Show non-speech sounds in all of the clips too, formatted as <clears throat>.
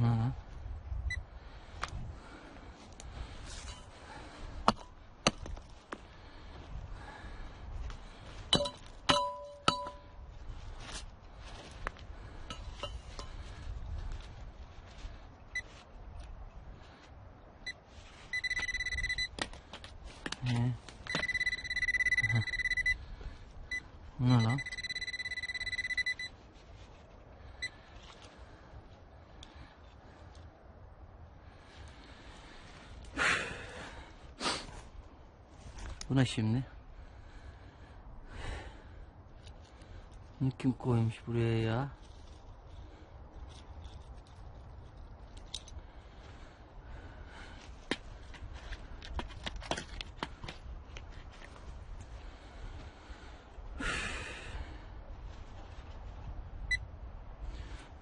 Ha. Ne? Aha. Bu ne lan? Bu ne şimdi? Bunu kim koymuş buraya ya?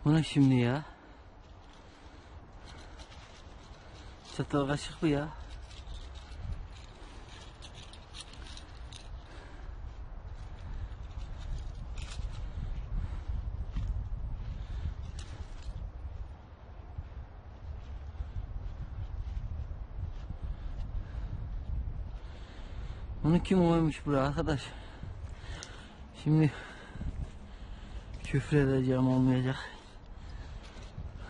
Bu ne şimdi ya? Çatal kaşık bu ya. Kim koymuş buraya arkadaş? Şimdi küfür edeceğim olmayacak.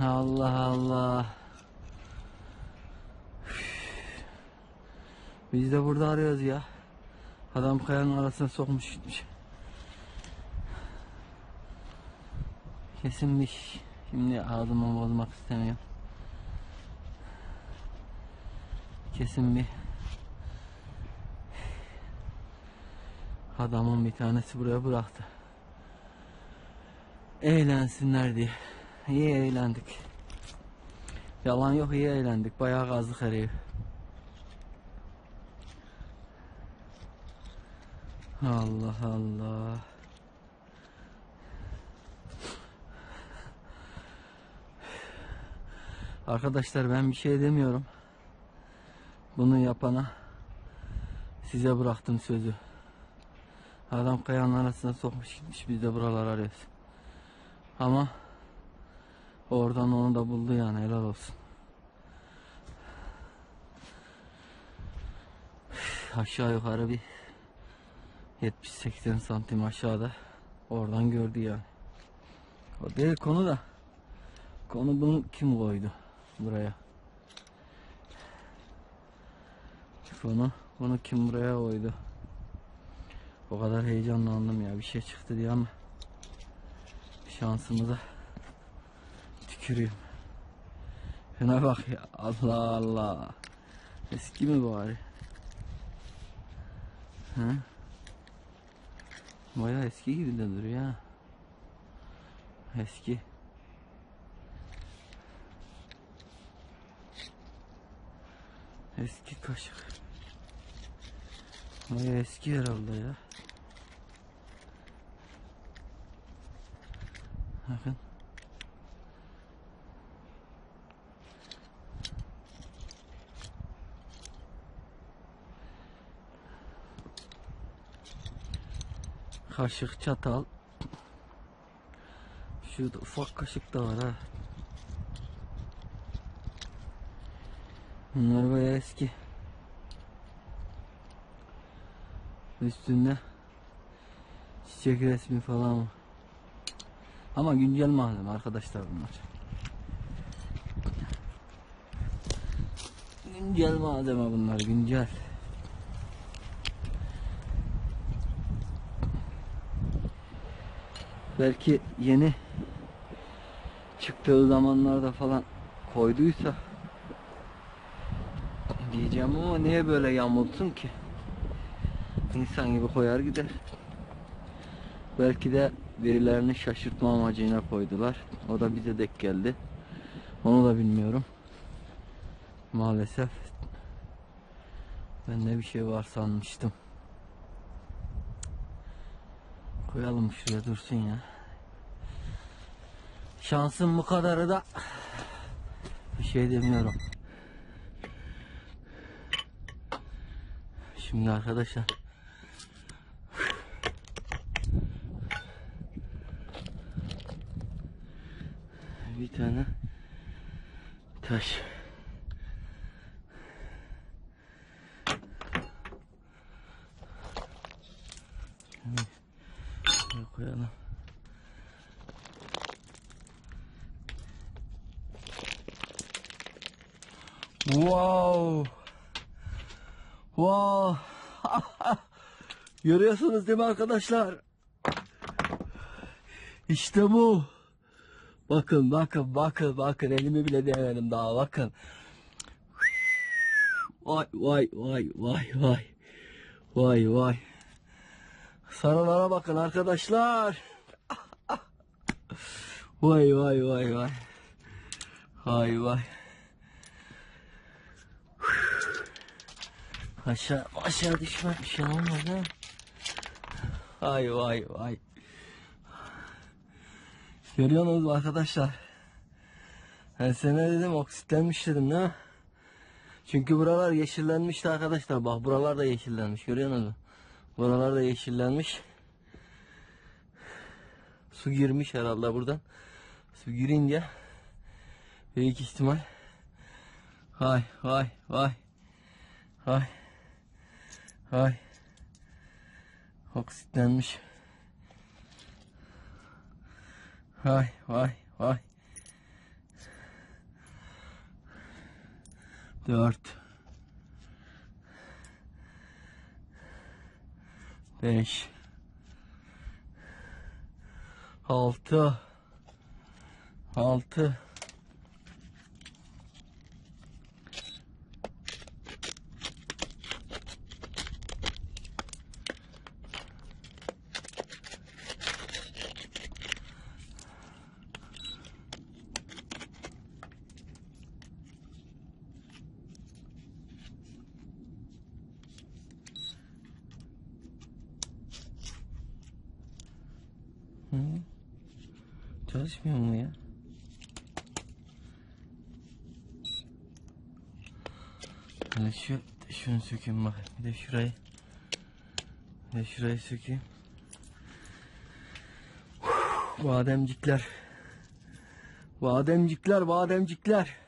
Allah Allah. Biz de burada arıyoruz ya. Adam kayanın arasına sokmuş gitmiş. Kesinmiş. Şimdi ağzımı bozmak istemiyorum. Kesin bir adamın bir tanesi buraya bıraktı. Eğlensinler diye. İyi eğlendik. Yalan yok iyi eğlendik. Bayağı gazlık her ev. Allah Allah. Arkadaşlar ben bir şey demiyorum. Bunu yapana size bıraktım sözü. Adam kayanın arasına sokmuş gitmiş biz de buralar arıyoruz. Ama oradan onu da buldu yani helal olsun. Aşağı yukarı bir 70-80 santim aşağıda oradan gördü yani. O değil konu da konu bunu kim koydu buraya? Konu bunu kim buraya koydu? O kadar heyecanlandım ya bir şey çıktı diye ama şansımıza tükürüyorum. Şuna bak ya Allah Allah. Eski mi bari? Hı? Baya eski gibi de duruyor ha. Eski. Eski kaşık. Baya eski herhalde ya. Bakın. Kaşık, çatal. Şurada ufak kaşık da var ha. Bunlar bayağı eski. Üstünde çiçek resmi falan. Ama güncel malzeme arkadaşlar bunlar. Güncel malzeme bunlar güncel. Belki yeni çıktığı zamanlarda falan koyduysa diyeceğim ama niye böyle yamulsun ki? İnsan gibi koyar gider. Belki de birilerini şaşırtma amacıyla koydular. O da bize dek geldi. Onu da bilmiyorum. Maalesef. Ben de bir şey var sanmıştım. Koyalım şuraya dursun ya. Şansım bu kadarı da bir şey demiyorum. Şimdi arkadaşlar bir tane taş Şöyle koyalım. Wow. Wow. <laughs> Görüyorsunuz değil mi arkadaşlar? İşte bu. Bakın bakın bakın bakın elimi bile değmedim daha bakın. Vay vay vay vay vay. Vay vay. Sarılara bakın arkadaşlar. Vay vay vay vay. Vay vay. Aşağı aşağı düşmek bir şey olmaz ha. Vay vay vay. Görüyorsunuz arkadaşlar? Ben sana dedim oksitlenmiş dedim ne? Çünkü buralar yeşillenmişti arkadaşlar. Bak buralar da yeşillenmiş görüyorsunuz mu? Buralar da yeşillenmiş. Su girmiş herhalde buradan. Su girince büyük ihtimal. Vay vay vay. Vay. Vay. Oksitlenmiş. Vay vay vay. Dört. Beş. Altı. Altı. Hı? Çalışmıyor mu ya? Hele şu, şunu sökeyim bak. Bir de şurayı. Bir de şurayı sökeyim. Bademcikler. Bademcikler, bademcikler.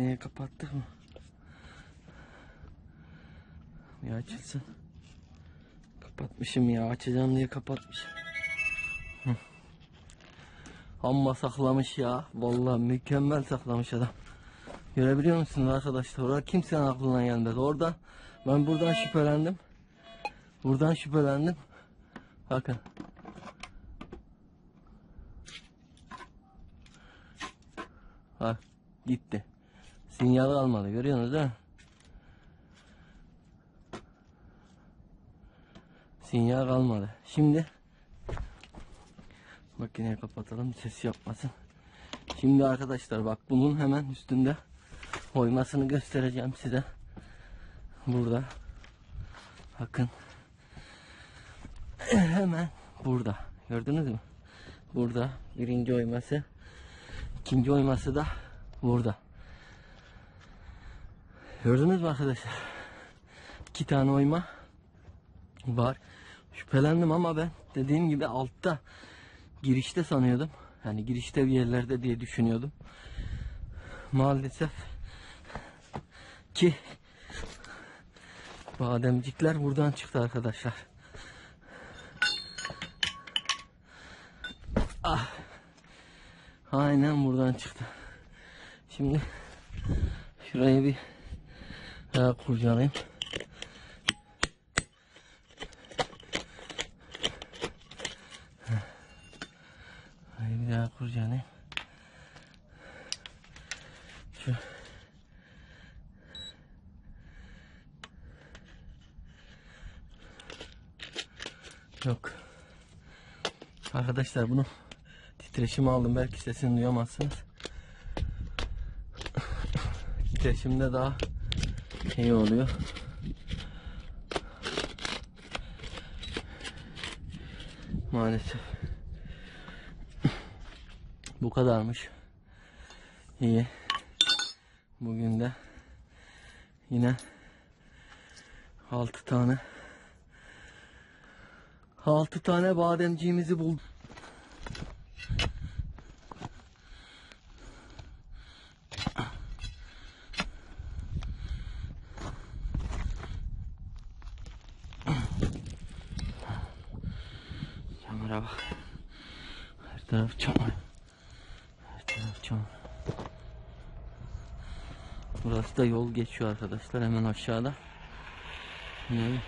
Makineyi kapattık mı? Ya açılsın. Kapatmışım ya açacağım diye kapatmışım. Hı. Amma saklamış ya. Vallahi mükemmel saklamış adam. Görebiliyor musunuz arkadaşlar? Orada kimsenin aklına gelmez. Orada ben buradan şüphelendim. Buradan şüphelendim. Bakın. Bak gitti. Sinyal almadı görüyorsunuz mi? Sinyal kalmadı. Şimdi makineyi kapatalım ses yapmasın. Şimdi arkadaşlar bak bunun hemen üstünde oymasını göstereceğim size. Burada. Bakın. <clears throat> Hemen burada. Gördünüz mü? Burada birinci oyması. ikinci oyması da burada. Gördünüz mü arkadaşlar? İki tane oyma var. Şüphelendim ama ben dediğim gibi altta girişte sanıyordum. Yani girişte bir yerlerde diye düşünüyordum. Maalesef ki bademcikler buradan çıktı arkadaşlar. Ah. Aynen buradan çıktı. Şimdi şuraya bir daha kurcalayayım. Şurayı bir daha kurcalayayım. Şu Yok. Arkadaşlar bunu titreşimi aldım. Belki sesini duyamazsınız. Titreşimde daha iyi oluyor. Maalesef. Bu kadarmış. İyi. Bugün de yine 6 tane 6 tane bademciğimizi bulduk. Çamura bak. Her taraf çamur. Her taraf çamur. Burası da yol geçiyor arkadaşlar hemen aşağıda. Ne?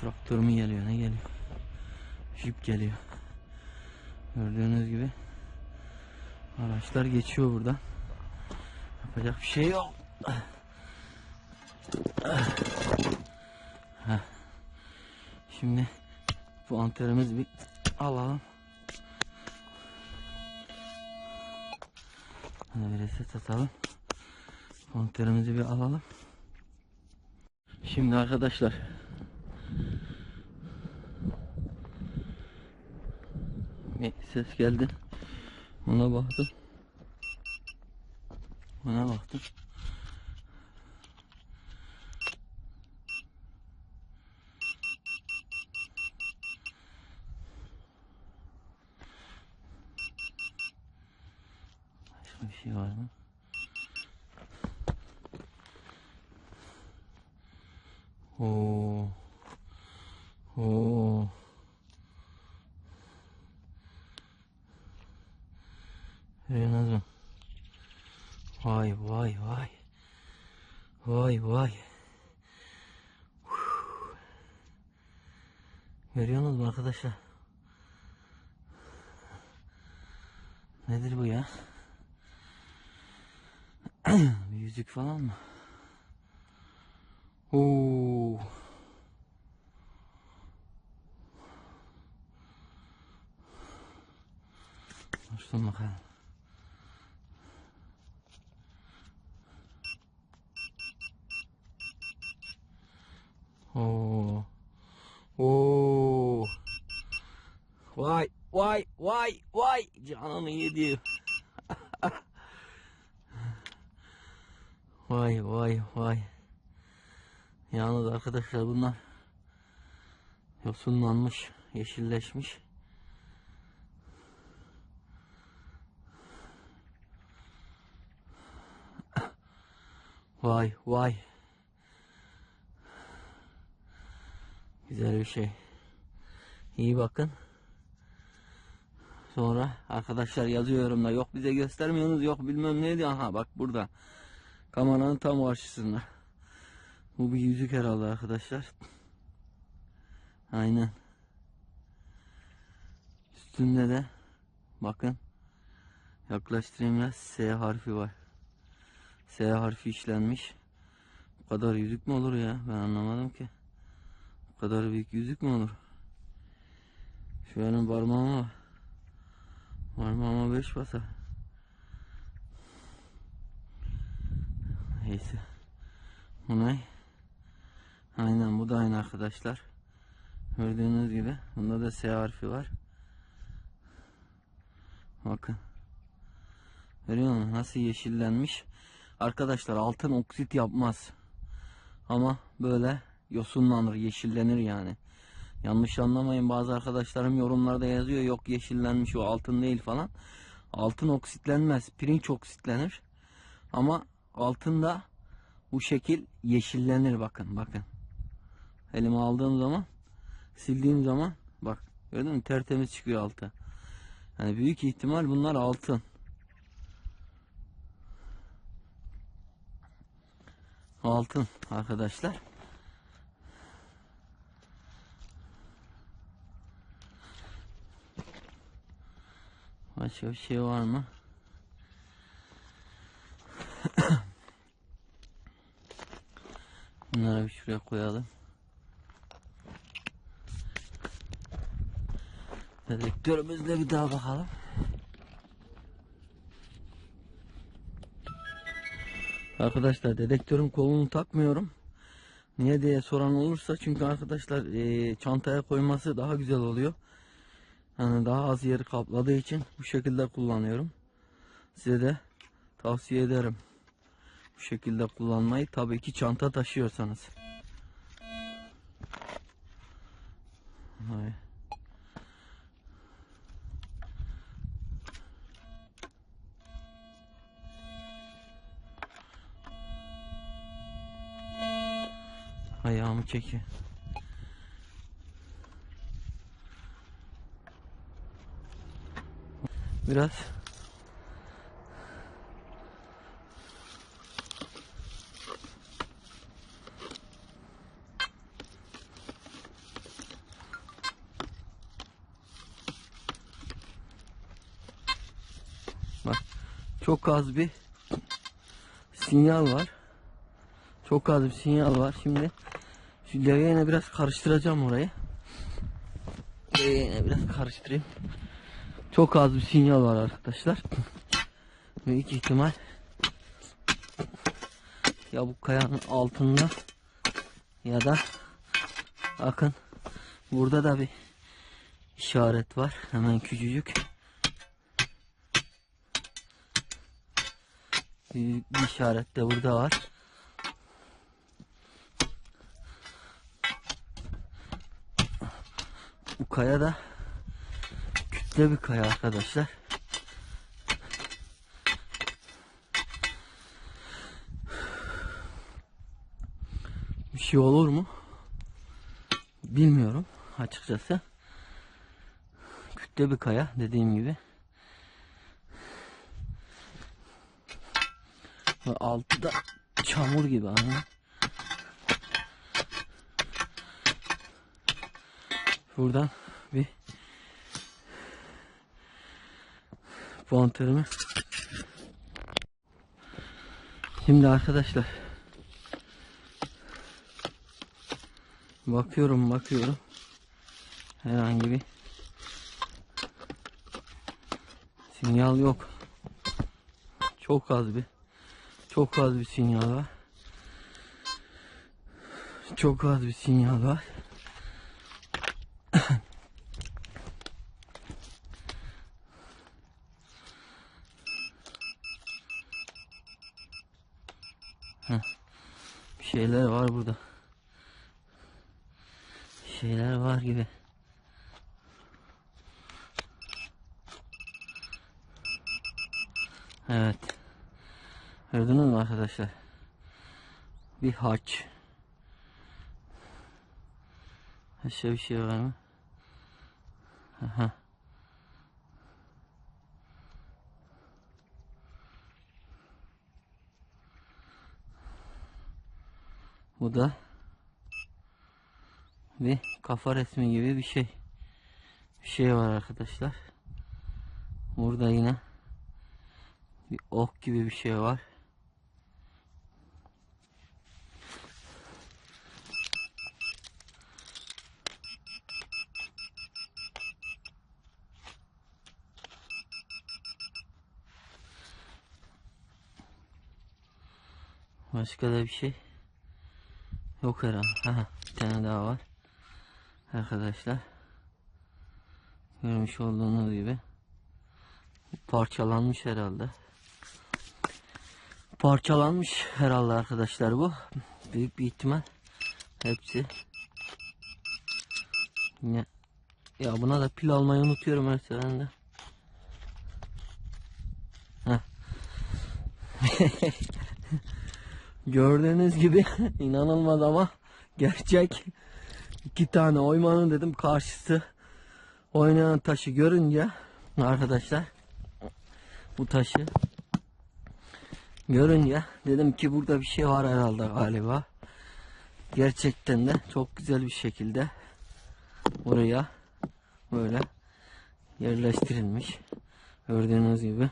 Traktör mü geliyor ne geliyor? Jip geliyor. Gördüğünüz gibi araçlar geçiyor buradan. Yapacak bir şey yok. Şimdi bu anterimizi bir alalım. Hadi bir reset atalım. Anterimizi bir alalım. Şimdi arkadaşlar ses geldi. Ona baktım. Ona baktım. Görüyorsunuz mu? Vay vay vay. Vay vay. Uf. Görüyorsunuz mu arkadaşlar? Nedir bu ya? <clears throat> bir yüzük falan mı? Oo. Dursun bakalım. Oo. Oo. Vay vay vay vay canını yedi. vay vay vay. Yalnız arkadaşlar bunlar yosunlanmış, yeşilleşmiş. Vay vay. Güzel bir şey. İyi bakın. Sonra arkadaşlar yazıyor yorumda yok bize göstermiyorsunuz yok bilmem ne diyor. Aha bak burada. Kameranın tam karşısında. Bu bir yüzük herhalde arkadaşlar. Aynen. Üstünde de bakın yaklaştırayım biraz S harfi var. S harfi işlenmiş. Bu kadar yüzük mü olur ya? Ben anlamadım ki. Kadar büyük yüzük mü olur? Şu benim parmağıma. Parmağıma beş basar. Neyse. Bu ne? Aynen bu da aynı arkadaşlar. Gördüğünüz gibi. Bunda da S harfi var. Bakın. Görüyor musun? Nasıl yeşillenmiş. Arkadaşlar altın oksit yapmaz. Ama böyle yosunlanır, yeşillenir yani. Yanlış anlamayın bazı arkadaşlarım yorumlarda yazıyor yok yeşillenmiş o altın değil falan. Altın oksitlenmez. Pirinç oksitlenir. Ama altın da bu şekil yeşillenir bakın bakın. Elime aldığım zaman sildiğim zaman bak gördün mü tertemiz çıkıyor altı. Yani büyük ihtimal bunlar altın. Altın arkadaşlar. Başka bir şey var mı? <coughs> Bunları bir şuraya koyalım. Dedektörümüzle bir daha bakalım. Arkadaşlar dedektörün kolunu takmıyorum. Niye diye soran olursa çünkü arkadaşlar eee, çantaya koyması daha güzel oluyor. Yani daha az yeri kapladığı için bu şekilde kullanıyorum. Size de tavsiye ederim. Bu şekilde kullanmayı tabii ki çanta taşıyorsanız. Hay. Ayağımı çekiyor. Biraz Bak çok az bir sinyal var. Çok az bir sinyal var. Şimdi şu leğene biraz karıştıracağım orayı. Leğene biraz karıştırayım. Çok az bir sinyal var arkadaşlar. Büyük ihtimal ya bu kayanın altında ya da bakın burada da bir işaret var. Hemen küçücük. Büyük bir işaret de burada var. Bu kaya da kütle bir kaya arkadaşlar. Bir şey olur mu? Bilmiyorum açıkçası. Kütle bir kaya dediğim gibi. Ve altı da çamur gibi anladın? Buradan bir puantörümü Şimdi arkadaşlar. Bakıyorum bakıyorum. Herhangi bir sinyal yok. Çok az bir çok az bir sinyal var. Çok az bir sinyal var Bir şeyler var burada. Bir şeyler var gibi. Evet. Gördünüz mü arkadaşlar? Bir haç. Başka bir şey var mı? Aha. Bu da bir kafa resmi gibi bir şey. Bir şey var arkadaşlar. Burada yine bir ok gibi bir şey var. Başka da bir şey yok herhalde. Aha, bir tane daha var. Arkadaşlar. Görmüş olduğunuz gibi. Parçalanmış herhalde. Parçalanmış herhalde arkadaşlar bu. Büyük bir ihtimal hepsi Yine ya buna da pil almayı unutuyorum her seferinde. <laughs> Gördüğünüz gibi <laughs> inanılmaz ama gerçek. İki tane oymanın dedim karşısı oynayan taşı görünce arkadaşlar bu taşı görünce dedim ki burada bir şey var herhalde galiba. Gerçekten de çok güzel bir şekilde buraya böyle yerleştirilmiş. Gördüğünüz gibi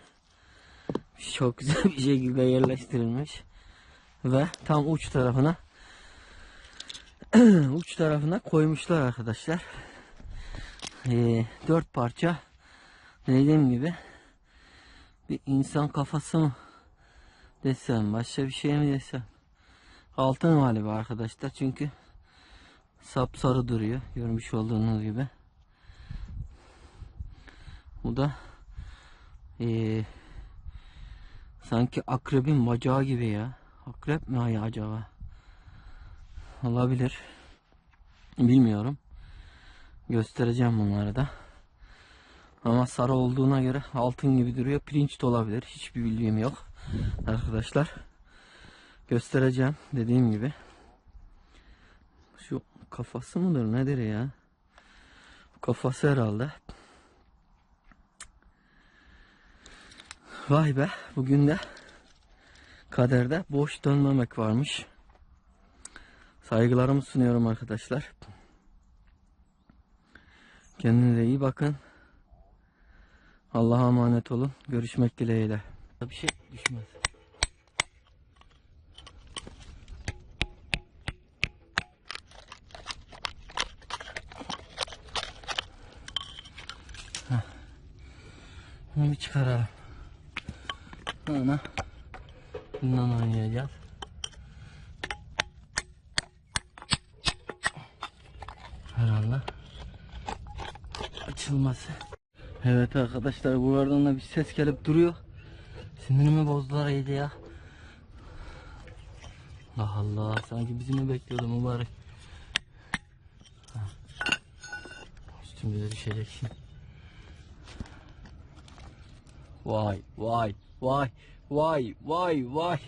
çok güzel bir şekilde yerleştirilmiş ve tam uç tarafına <clears throat> uç tarafına koymuşlar arkadaşlar. Ee, dört parça dediğim gibi bir insan kafası mı desem başka bir şey mi desem? Altın galiba arkadaşlar çünkü sapsarı duruyor görmüş olduğunuz gibi. Bu da ee, sanki akrebin bacağı gibi ya akrep mi ayağı acaba? Olabilir. Bilmiyorum. Göstereceğim bunları da. Ama sarı olduğuna göre altın gibi duruyor. Pirinç de olabilir. Hiçbir bilgim yok arkadaşlar. Göstereceğim dediğim gibi. Şu kafası mıdır nedir ya? Kafası herhalde. Vay be bugün de kaderde boş dönmemek varmış. Saygılarımı sunuyorum arkadaşlar. Kendinize iyi bakın. Allah'a emanet olun. Görüşmek dileğiyle. Bir şey düşmez. Bunu bir çıkaralım. Sonra bundan oynayacağız. Herhalde açılması. Evet arkadaşlar buradan da bir ses gelip duruyor. Sinirimi bozdular iyice ya. Allah Allah sanki bizi mi bekliyordu mübarek. Üstümüze düşecek şimdi. Vay vay vay vay vay vay.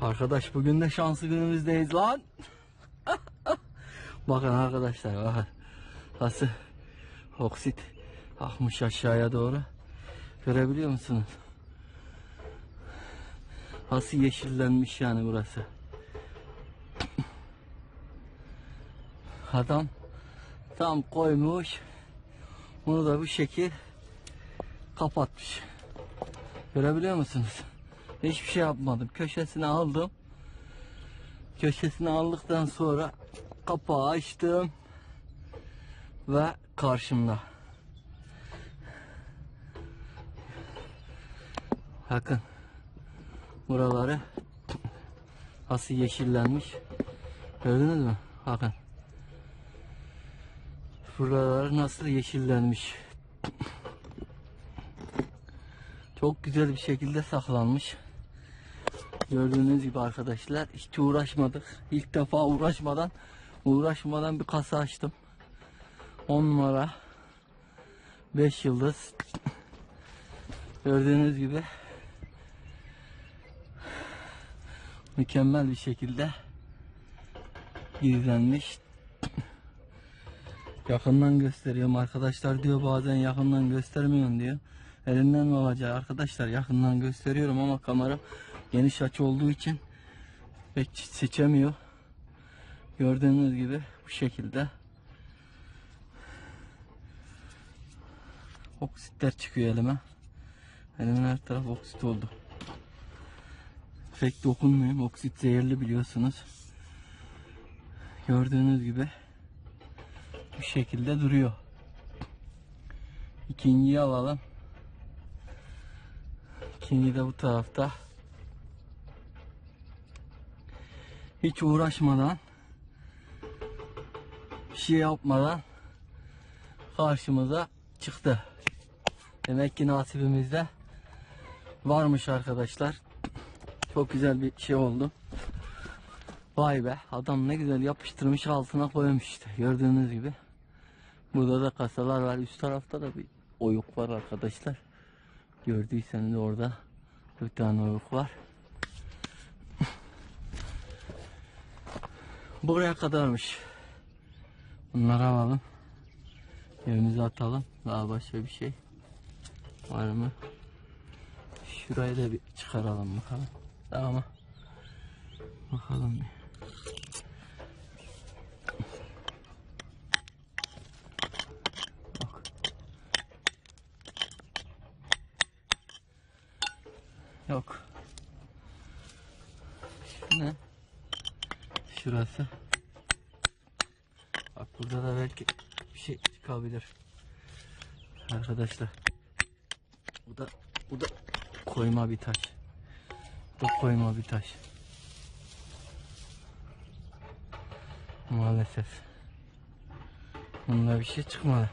Arkadaş bugün de şanslı günümüzdeyiz lan. <laughs> bakın arkadaşlar bakın. Nasıl oksit akmış aşağıya doğru. Görebiliyor musunuz? Nasıl yeşillenmiş yani burası. Adam tam koymuş. Bunu da bu şekil kapatmış. Görebiliyor musunuz? Hiçbir şey yapmadım. Köşesine aldım. Köşesine aldıktan sonra kapağı açtım. Ve karşımda. Bakın. Buraları nasıl yeşillenmiş. Gördünüz mü? Bakın. Buralar nasıl yeşillenmiş. Çok güzel bir şekilde saklanmış. Gördüğünüz gibi arkadaşlar hiç uğraşmadık. İlk defa uğraşmadan uğraşmadan bir kasa açtım. 10 numara 5 yıldız. Gördüğünüz gibi mükemmel bir şekilde gizlenmiş. Yakından gösteriyorum arkadaşlar diyor bazen yakından göstermiyorsun diyor. Elinden mi olacak arkadaşlar yakından gösteriyorum ama kamera geniş açı olduğu için pek seçemiyor. Gördüğünüz gibi bu şekilde oksitler çıkıyor elime. Elimin her taraf oksit oldu. Pek dokunmuyorum. Oksit zehirli biliyorsunuz. Gördüğünüz gibi bu şekilde duruyor. İkinciyi alalım. İkinci de bu tarafta. Hiç uğraşmadan bir şey yapmadan karşımıza çıktı. Demek ki nasibimizde varmış arkadaşlar. Çok güzel bir şey oldu. Vay be adam ne güzel yapıştırmış altına koymuş işte gördüğünüz gibi. Burada da kasalar var üst tarafta da bir oyuk var arkadaşlar. Gördüyseniz orada bir tane oyuk var. Buraya kadarmış. Bunları alalım. Evimize atalım. Daha başka bir şey var mı? Şurayı da bir çıkaralım bakalım. Tamam? Bakalım bir. Bak. Yok. Şu ne? Şurası. Bak burada da belki bir şey çıkabilir. Arkadaşlar. Bu da bu da koyma bir taş. Bu da koyma bir taş. Maalesef. Bunda bir şey çıkmadı.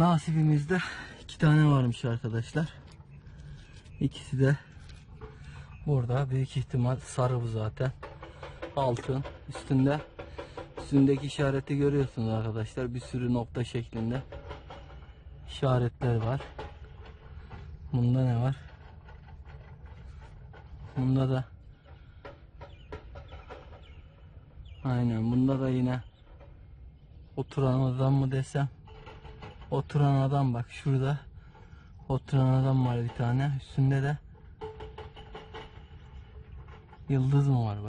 Nasibimizde iki tane varmış arkadaşlar. İkisi de burada büyük ihtimal sarı bu zaten. Altın üstünde üstündeki işareti görüyorsunuz arkadaşlar. Bir sürü nokta şeklinde işaretler var. Bunda ne var? Bunda da Aynen bunda da yine oturan adam mı desem Oturan adam bak şurada. Oturan adam var bir tane. Üstünde de yıldız mı var? bak.